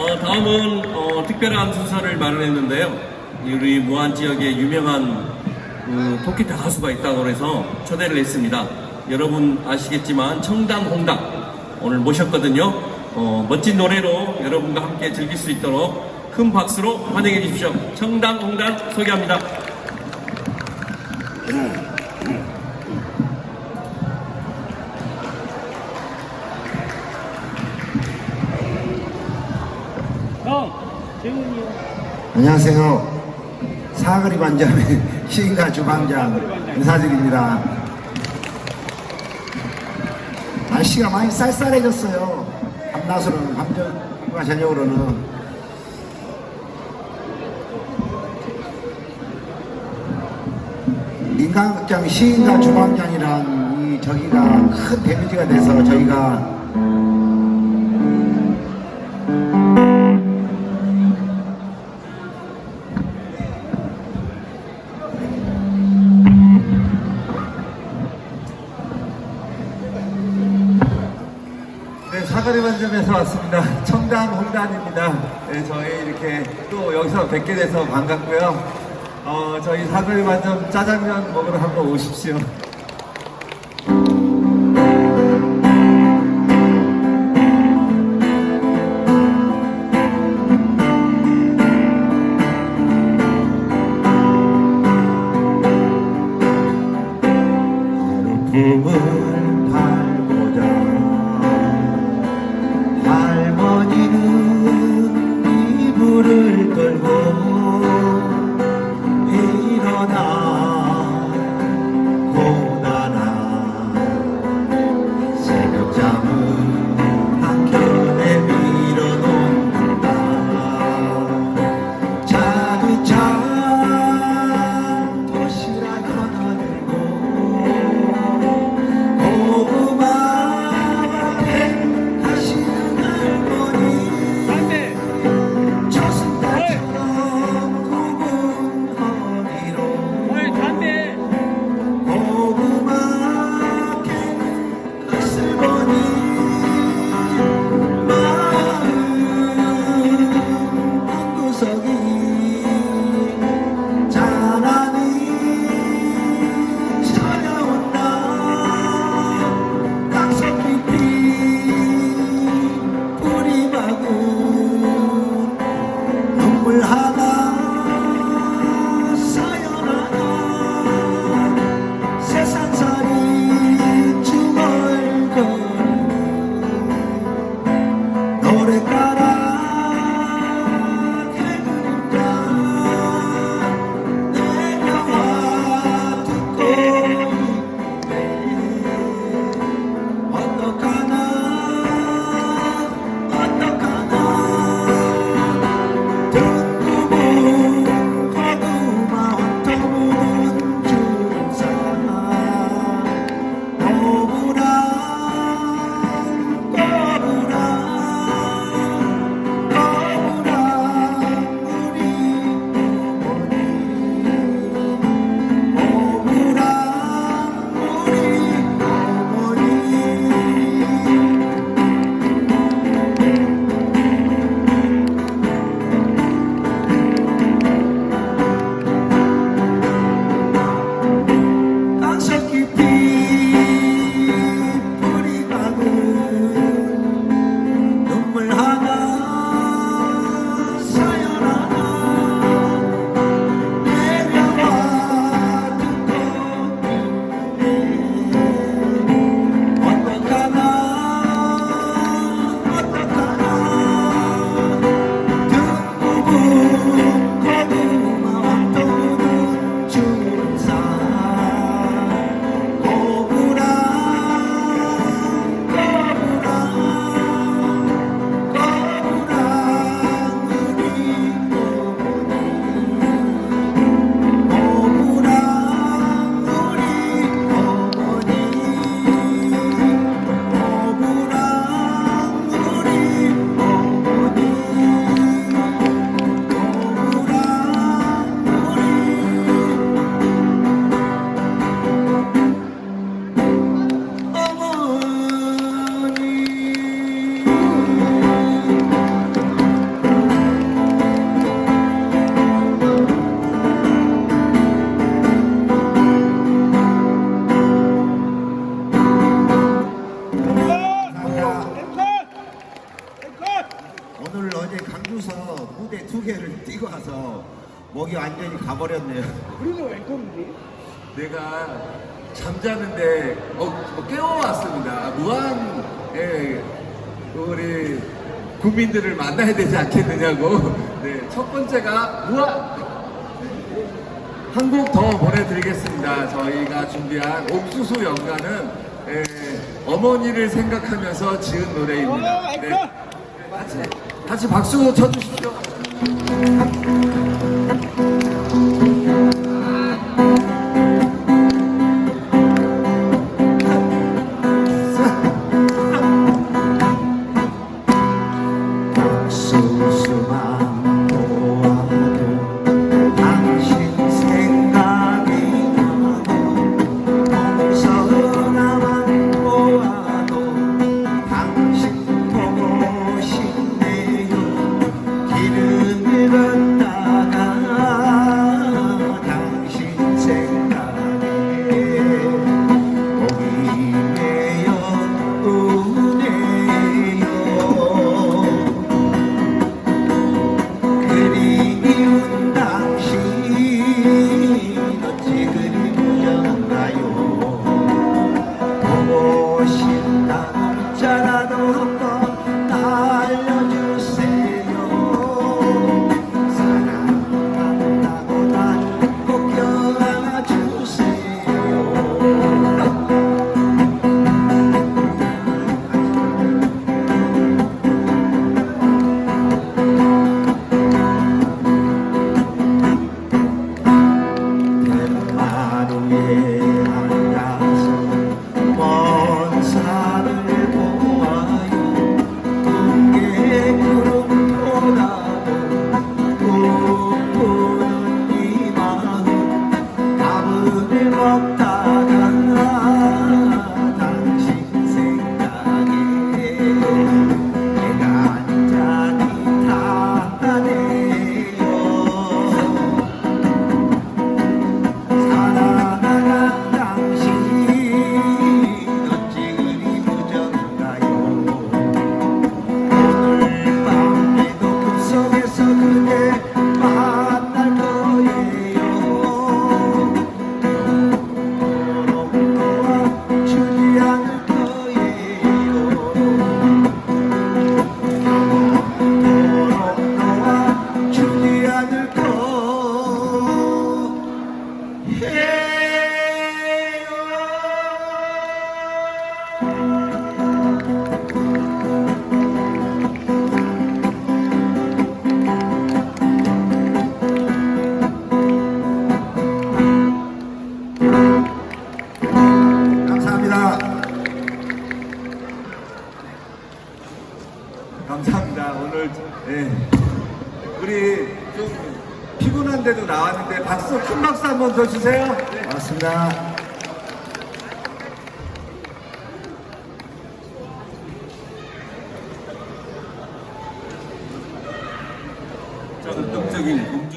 어, 다음은 어, 특별한 순서를 마련했는데요. 우리 무안 지역에 유명한 그 토끼타 가수가 있다고 해서 초대를 했습니다. 여러분 아시겠지만 청담홍당 오늘 모셨거든요. 어, 멋진 노래로 여러분과 함께 즐길 수 있도록 큰 박수로 환영해 주십시오. 청담홍당 소개합니다. 안녕하세요. 사거리 반점의 시인가 주방장 인사드립니다. 날씨가 많이 쌀쌀해졌어요. 밤낮으로는 밤과 저녁으로는 인간극장 시인가 주방장이란 이 저기가 큰 데미지가 돼서 저희가 사거리 반점에서 왔습니다. 청담 홍단입니다. 네, 저희 이렇게 또 여기서 뵙게 돼서 반갑고요. 어, 저희 사거리 반점 짜장면 먹으러 한번 오십시오. 품을 팔 이 be 무대 두 개를 뛰고 와서 목이 완전히 가버렸네요. 우리는 왼손인데. 내가 잠자는데 어, 뭐 깨워왔습니다. 무한 예, 우리 국민들을 만나야 되지 않겠느냐고. 네, 첫 번째가 무한 한 곡 더 보내드리겠습니다. 저희가 준비한 옥수수 연가는 예, 어머니를 생각하면서 지은 노래입니다. 어, 네, 같이, 같이 박수 쳐주십시오. 수 싶다고 문자라도 Hallelujah. Yeah. 박수 큰 박수 한 번 더 주세요. 네. 고맙습니다. 적극적인